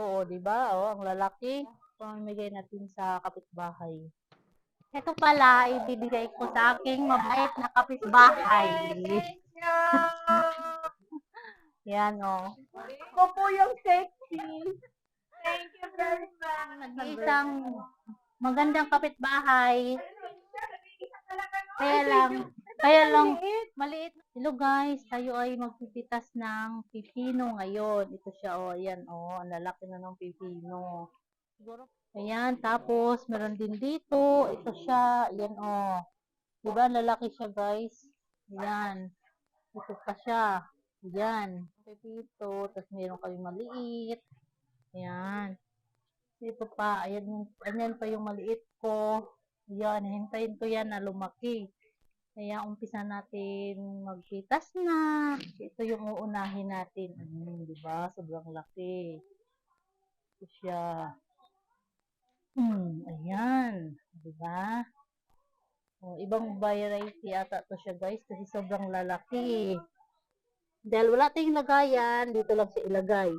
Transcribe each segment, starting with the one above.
Oh, di ba? Oh, ang lalaki. Pamimigay natin sa kapitbahay. Ito pala, ibibigay ko sa aking mabait na kapitbahay. Yan, oh. Ako po yung sexy. Thank you very much. Nag-iisang magandang kapitbahay. Kaya lang, kaya lang, maliit. Hello guys, tayo ay magpipitas ng pipino ngayon. Ito siya, oh, ayan, oh, ang lalaki na ng pipino. Ayan, tapos, meron din dito, ito siya, ayan, oh. Diba, lalaki siya guys. Ayan, ito pa siya. Ayan, pipito, tapos meron kami maliit. Ayan. Dito pa, ayan, ayan pa yung maliit ko. Ayan, hintayin ko yan na lumaki. Kaya umpisa natin magpitas na. Ito yung uunahin natin. Hmm, di ba? Sobrang laki. Ito siya. Hmm, ayan. Di ba? Oh, ibang variety ata to siya guys kasi sobrang lalaki. Dahil wala tayong lagayan, dito lang siya ilagay.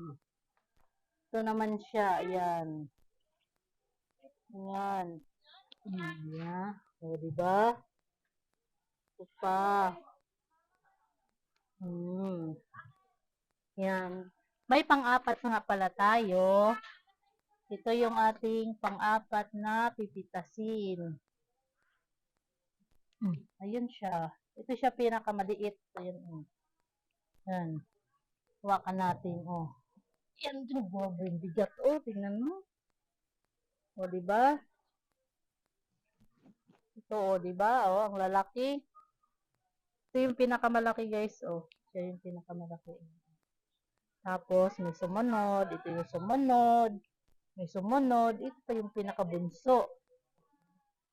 Ito naman siya, ayan. Ayan. Hmm, yeah. O, di ba? Ito pa. Hmm. Yan. May pang-apat na nga pala tayo. Ito yung ating pang-apat na pipitasin. Hmm. Ayun siya. Ito siya pinakamaliit. Ayun. Oh. Yan. Hawakan natin. Oh. Yan. Grabe. Bigat. Oh, tingnan mo. O, di ba? Ito, o, di ba? O, ang lalaki. Ito yung pinakamalaki, guys. O, siya yung pinakamalaki. Tapos, may sumunod. Ito yung sumunod. May sumunod. Ito pa yung pinakabunso.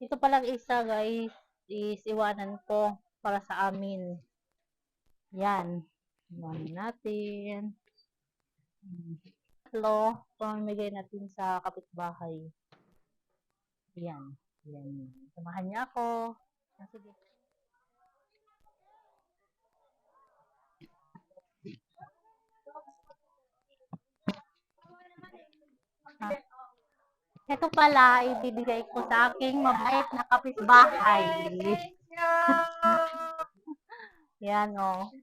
Ito palang isa, guys, is iwanan ko para sa amin. Yan. Iwanan natin. Tatlo, pamimigay natin sa kapitbahay. Yan. Yan. Samahan niya ako. Ah, Sige. Ah. Ito pala, ibibigay ko sa aking mabait na kapitbahay. Yan, o. Oh.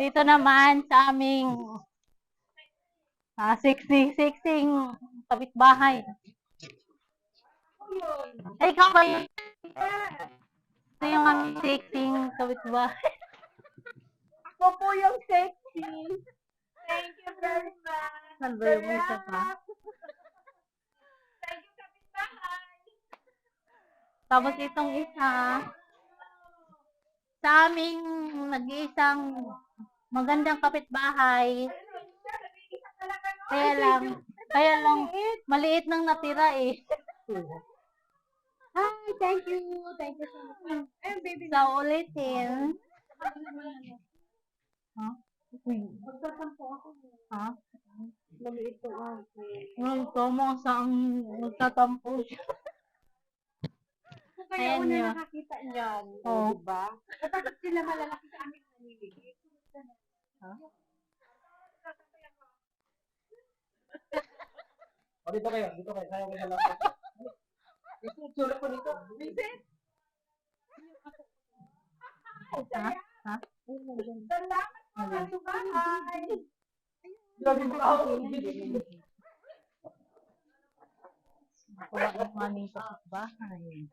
Dito naman sa aming ah, sexy, sexing kapitbahay. Ay, ikaw ba yun? Ito yung aming sexing kapitbahay. Ako po yung sexy. Thank you very much. Yung isa pa? Thank you, kapitbahay. Tapos itong isa, sa aming nag-iisang magandang kapitbahay, kaya lang, kaya lang, maliit nang natira eh. Hi, thank you. Thank you so much. Eh, baby. Sa ulitin, ha? Magtatampo ako. Ha? Maliit po ako. Ngayon ko mo sa ang nagtatampo siya. Kaya Ayan una yun. nakakita niyan. Oo. Diba? Dapat sila malalaki sa amin nanililig. Ha? O, dito kayo, dito kayo. Kaya ko na lang. Ito, tsura ko dito. Ha? Ha? Salamat po, kapitbahay. Grabe ko ako. Nakuha ng aming kapitbahay.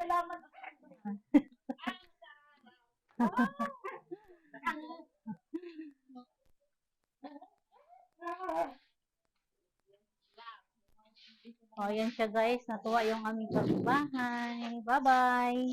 Salamat. O, yan siya guys. Natuwa yung aming kapitbahay. Bye-bye!